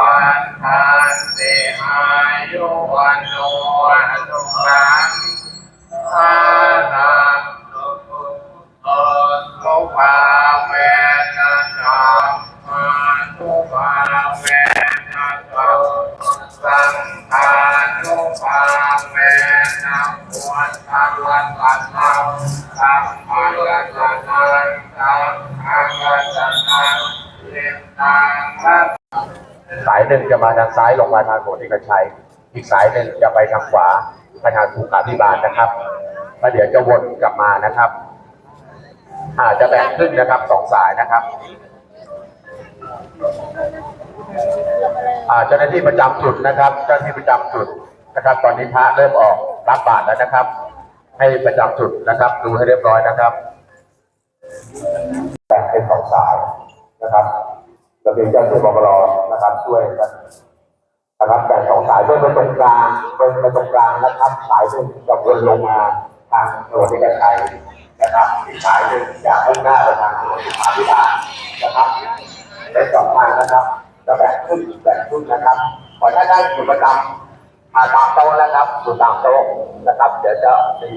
วันทานเตอายุวันโนสุขังภาลังสุขุโอสุภาเวนะสัมมาสุภาเวนะสัมสังฆานุภาเวนะพุทธังวันตัสสะสัมมาลัายหนึ่งจะมาทางซ้ายลงมาทางโบสถ์เอกชัย อีกสายหนึ่งจะไปทางขวาไปทางสุขาภิบาลนะครับแล้วเดี๋ยวจะวนกลับมานะครับ อาจจะแบ่งครึ่งนะครับสองสายนะครับอ่าเจ้าหน้าที่ประจำจุดนะครับ เจ้าหน้าที่ประจำจุดนะครับ ตอนนี้พระเริ่มออกรับบาตรแล้วนะครับ ให้ประจำจุดนะครับ ดูให้เรียบร้อยนะครับแบ่งเป็นสองสายนะครับระเบียบเจ้าหน้าที่บกร นะครับช่วยกันนะครับแบ่งสองสายเพื่อไปตรงกลางเป็นไปตรงกลางนะครับ สายหนึ่งจะวนลงมาทางถนนเอกชัยนะครับอีกสายหนึ่งจะมุ่งหน้าไปทางถนนสุขาภิบาลนะครับเป็นสองทานะครับจะแบ่งขึ้นแบ่งขึ้นนะครับขอให้ได้อยู่ประจำมาตามโต๊ะนะครับอยู่ตามโต๊ะนะครับ เดี๋ยวจะมี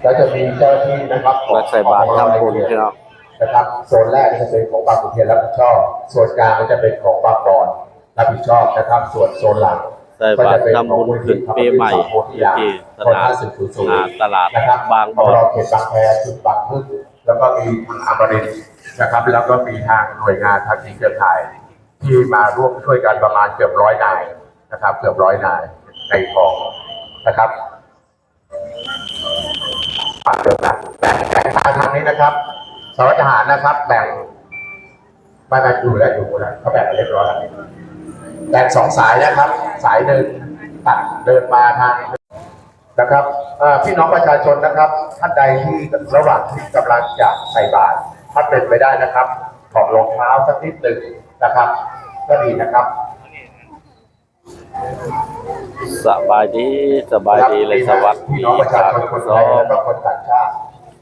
แล้วจะมีเจ้าหน้าที่นะครับมาใส่บาตรทำบุญพี่น้อง นะครับ โซนแรกจะเป็นของบางขุนเทียนรับผิดชอบส่วนกลางจะเป็นของบางบอนรับผิดชอบนะครับ ส่วนโซนหลังใส่บาตรทำบุญขึ้นปีใหม่ที่ตลาดอ่าตลาดนะครับบางบ่อเราเขตบางแพจุดบางพึ่งแล้วก็มีคุณอมรินทร์นะครับ แล้วก็มีทางหน่วยงานทางทีมเครือข่าย ที่มาร่วมช่วยกันประมาณเกือบร้อยนายนะครับ เกือบร้อยนายในของนะครับปากเดิมนะแบ่งแบ่งทางทางนี้นะครับ สารวัตรทหารนะครับ แบ่งไม่แบ่งอยู่แล้วอยู่แล้วเขาแบ่งกันเรียบร้อยแล้วแบ่งสองสายนะครับ สายหนึ่งตัดเดินมาทางนะครับเอ่อพี่น้องประชาชนนะครับ ท่านใดที่ระหว่างที่กำลังจะใส่บาตรถ้าเป็นไปได้นะครับถอดรองเท้าสักนิดหนึ่งนะครับ ก็ดีนะครับสบายดีสบายดีเลยสวัสพี่ดีน้องประคชารับชนคนสไทอยงและคนต่างชาติ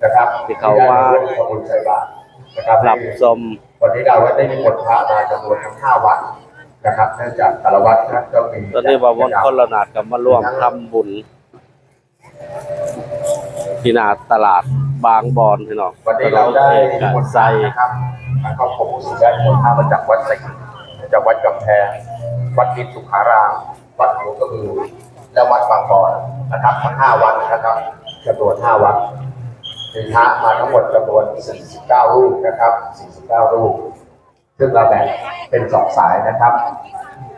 นะครับที่เขาว่าที่ได้ร่วมทำบุญใส่บาตรนะครับรับชมวันนี้เราได้มีบทพระมาจำนวนทั้งห้าวัดนะครับเนื่องจากแต่ละวัดนั้นก็มีตอนนี้ว่าวันคนละนาดกับมาร่วมทำบุญที่หนาตลาดบางบอนพี่น้องวันนี้เราได้ถนนเอกบทชัยนะครับแล้วก็ผมสุดได้บทพระมาจากวัดสิงห์จากวัดกำแพงวัดนิสุขารามวัดหลวงกระบือและวัดบางบอนนะครับทั้งห้าวัดนะครับจำนวนห้าวัด มีพระมาทั้งหมดจำนวน 49 รูปนะครับ 49 รูป ซึ่งเราแบ่งเป็นสองสายนะครับ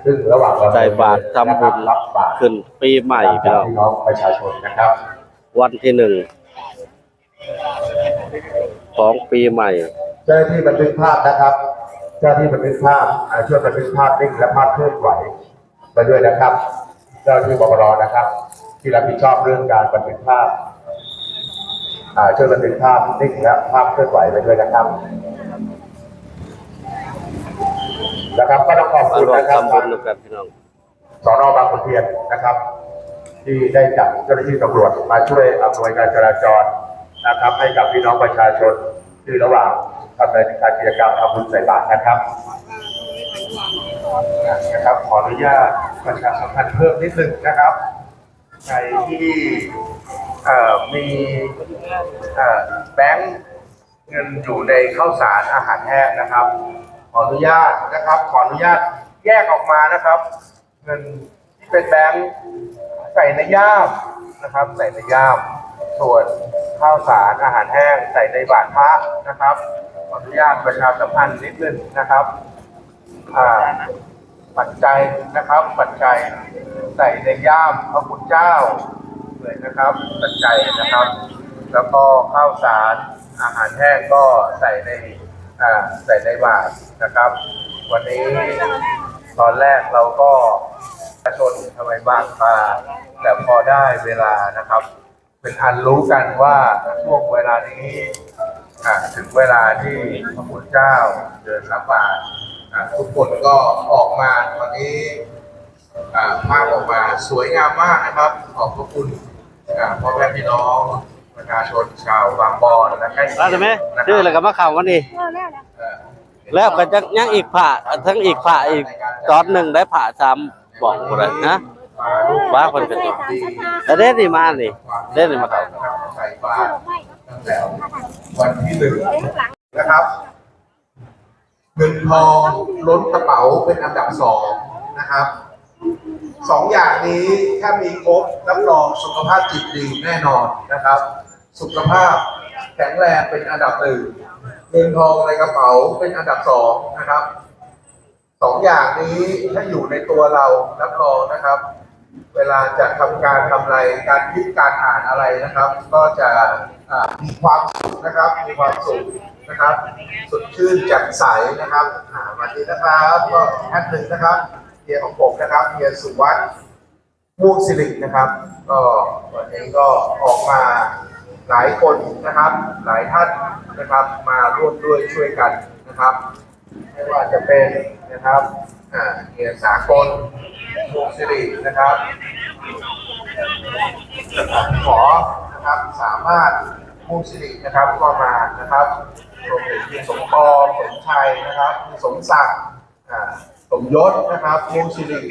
ซึ่งระหว่างเราใส่บาตรทำบุญ รับบาตรขึ้นปีใหม่พี่จากน้อง พี่น้องประชาชนนะครับวันที่หนึ่งของปีใหม่ เจ้าหน้าที่บันทึกภาพนะครับ เจ้าหน้าที่บันทึกภาพอ่าช่วยบันทึกภาพนิ่งและภาพเคลื่อนไหวไปด้วยนะครับ เจ้าหน้าที่บกรนะครับ ที่รับผิดชอบเรื่องการบันทึกภาพอ่า ช่วยบันทึกภาพนิ่งและภาพเคลื่อนไหวไปด้วยนะครับ นะครับก็ต้องขอบมาคุณร่วมนะครับทำบุญด้วยกันพี่น้องสอนอบางขุนเทียนนะครับ ที่ได้จัดเจ้าหน้าที่ตำรวจมาช่วยอำนวยการจราจรนะครับ ให้กับพี่น้องประชาชนที่ระหว่างดำเนินการกิจกรรมทำบุญใส่บาตรนะครับนะครับขออนุญาตประชาสัมพันธ์เพิ่มนิดนึงนะครับใครที่ เอ่อมีเอ่อแบงค์เงินอยู่ในข้าวสารอาหารแห้งนะครับ ขออนุญาตนะครับ ขออนุญาตแยกออกมานะครับ เงินที่เป็นแบงค์ใส่ในย่ามนะครับ ใส่ในย่าม ส่วนข้าวสารอาหารแห้งใส่ในบาตรพระนะครับ ขออนุญาตประชาสัมพันธ์นิดนึงนะครับอ่าปัจจัยนะครับ ปัจจัยใส่ในย่ามพระคุณเจ้า เลยนะครับปัจจัยนะครับ แล้วก็ข้าวสารอาหารแห้งก็ใส่ในอ่าใส่ในบาตรนะครับ วันนี้ตอนแรกเราก็ประชาชนทำไมบ้างมาแต่พอได้เวลานะครับ เป็นอันรู้กันว่าช่วงเวลานี้ถึงเวลาที่พระพุทธเจ้าเดินรับบาทุกคนก็ออกมาวันนี้อ่าภาพออกมาสวยงามมากนะครับ ขอบพระคุณ อ่าพ่อแม่พี่น้องประชาชนชาวบางบอนและใกล้เคียงร้านใช่ไหมนะคชื่ออะไรรับกับมะขามวันนี้เอ่อแล้วก็จะยังอีกผ่าทั้งอีกผ่าอีกตอนหนึ่งได้ผ่าซ้ำบอกบ่ได้นะว่าคนเป็นตัว แต่เด็ดนี่มานี่เด็ดนี่มาเขาใส่บาตรตั้งแต่วันที่หนึ่งนะครับเงินทองล้นกระเป๋าเป็นอันดับสองนะครับ สองอย่างนี้ถ้ามีครบรับรองสุขภาพจิตดีแน่นอนนะครับ สุขภาพแข็งแรงเป็นอันดับหนึ่งเงินทองในกระเป๋าเป็นอันดับสองนะครับสองอย่างนี้ถ้าอยู่ในตัวเรารับรองนะครับ เวลาจะทำการทำอะไรการคิดการอ่านอะไรนะครับ ก็จะมีความสุขนะครับมีความสุขนะครับสดชื่นแจ่มใสนะครับอ่าวันนี้นะครับก็ท่านหนึ่งนะครับ เฮียของผมนะครับเฮียสุวัสด์ม่วงสิรินะครับ ก็วันนี้ก็ออกมาหลายคนนะครับ หลายท่านนะครับ มาร่วมด้วยช่วยกันนะครับ ไม่ว่าจะเป็นนะครับเฮียสากลม่วงสิรินะครับ ขอนะครับสามารถมุ่งสิรินะครับก็มานะครับรวมถึงพี่สมปองสมชัยนะครับพี่สมศักดิ์ สมยศนะครับมุ่งสิริ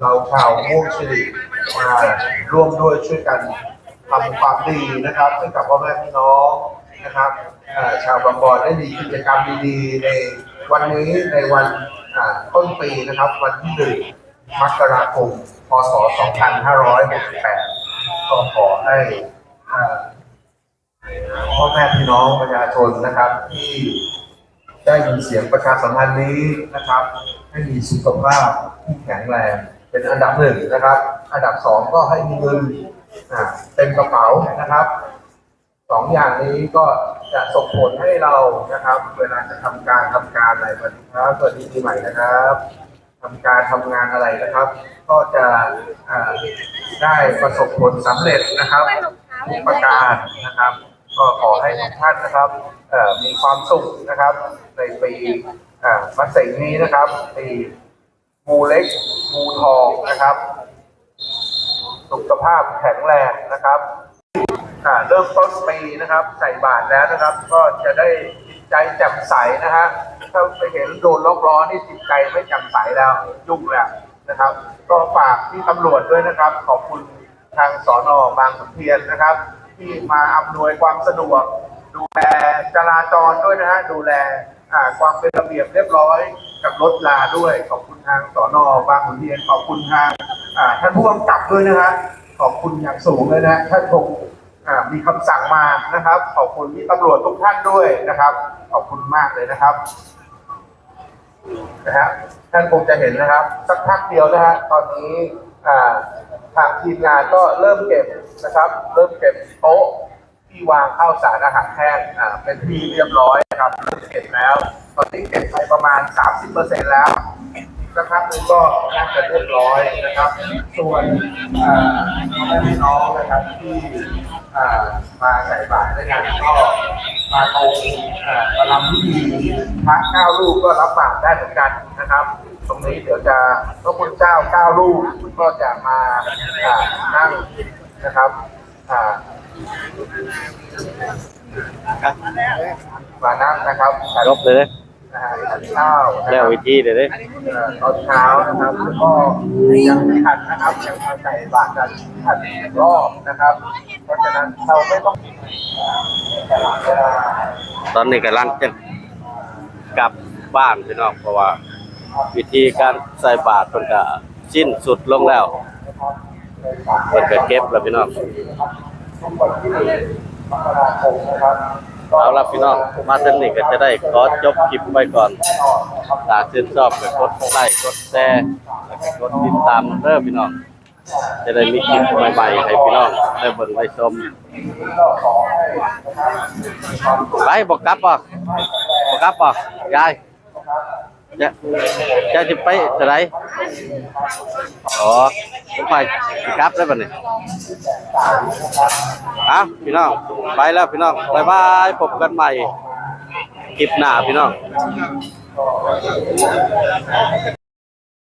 เราชาวมุ่งสิริมาร่วมด้วยช่วยกันทำความดีนะครับให้กับพ่อแม่พี่น้องนะครับชาวบางบอนได้มีกิจกรรมดีๆในวันนี้ในวันต้นปีนะครับ วันที่หนึ่งมกราคมพศ 2568 ก็ขอให้อ่าพ่อแม่พี่น้องประชาชนนะครับที่ ได้ยินเสียงประชาสัมพันธ์นี้นะครับ ให้มีสุขภาพที่แข็งแรงเป็นอันดับหนึ่งนะครับ อันดับสองก็ให้มีเงินอ่าเต็มกระเป๋านะครับสองอย่างนี้ก็จะส่งผลให้เรานะครับ เวลาจะทำการทำการอะไรสวัสดีครับสวัสดีปีใหม่นะครับทำการทำงานอะไรนะครับ ก็จะอ่าได้ประสบผลสำเร็จนะครับทุกประการนะครับ ก็ขอให้ทุกท่านนะครับมีความสุขนะครับ ในปีมัสสินี้นะครับ ปีงูเล็กงูทองนะครับ สุขภาพแข็งแรงนะครับเริ่มต้นปีนะครับ ใส่บาตรแล้วนะครับ ก็จะได้จิตใจแจ่มใสนะฮะถ้าไปเห็นโดนล็อกล้อนี่จิตใจไม่แจ่มใสแล้วยุ่งแล้วนะครับ ก็ฝากที่ตำรวจด้วยนะครับ ขอบคุณทางสอนอบางขุนเทียนนะครับ ที่มาอำนวยความสะดวก ดูแลจราจรด้วยนะฮะดูแลความเป็นระเบียบเรียบร้อยกับรถลาด้วยขอบคุณทางสอนอบางขุนเทียนขอบคุณทางท่านผู้กำกับด้วยนะฮะขอบคุณอย่างสูงเลยนะท่านคงอ่ามีคำสั่งมานะครับ ขอบคุณที่ตำรวจทุกท่านด้วยนะครับ ขอบคุณมากเลยนะครับนะฮะท่านคงจะเห็นนะครับ สักพักเดียวนะฮะตอนนี้ อ่าทางทีมงานก็เริ่มเก็บนะครับ เริ่มเก็บโต๊ะที่วางข้าวสารอาหารแห้งอ่าเป็นที่เรียบร้อยนะครับเริ่มเก็บแล้ว ตอนนี้เก็บไปประมาณ 30%แล้วสักพักนึงก็น่าจะเรียบร้อยนะครับ ส่วนแม่พี่น้องนะครับที่มาใส่บาตรด้วยกันก็มาตรงอ่าประลำพิธีพระเก้ารูปก็รับบาตรได้เหมือนกันนะครับ ตรงนี้เดี๋ยวจะพระคุณเจ้าเก้ารูปก็จะมาอ่านั่งนะครับอ่ามานั่งนะครับฉันจบเลยเด้นะฮะฉันข้าวนะแล้ควรับวิธีเด้อเด้เอ่อตอนเช้านะครับแล้วก็ยังไม่ทันนะครับยังมาใส่บาตรกันทันรอบนะครับ เพราะฉะนั้นเราไม่ต้องตลอดเวลาตอนนี้กำลังจะกลับบ้านพี่น้องเพราะว่า วิธีการใส่บาตรเพิ่นก็สิ้นสุดลงแล้วเพิ่นก็เก็บแล้วพี่น้องเอาล่ะพี่น้องมาถึงนี่ก็จะได้ขอจบคลิปไว้ก่อนถ้าชื่นชอบก็กดไลค์กดแชร์แล้วก็กดติดตามเด้อพี่น้องจะได้มีคลิปใหม่ๆให้พี่น้องได้เบิ่งได้ชมก็ขอใบมีความไปบอกกลับบ่บอกกลับบ่ยาย จะจะสิไปเท่าไหร่อ๋อไปกลับได้วบัดนี้อะพี่น้อง ไปแล้วพี่น้องบ๊ายบายพบกันใหม่คลิปหน้าพี่น้อง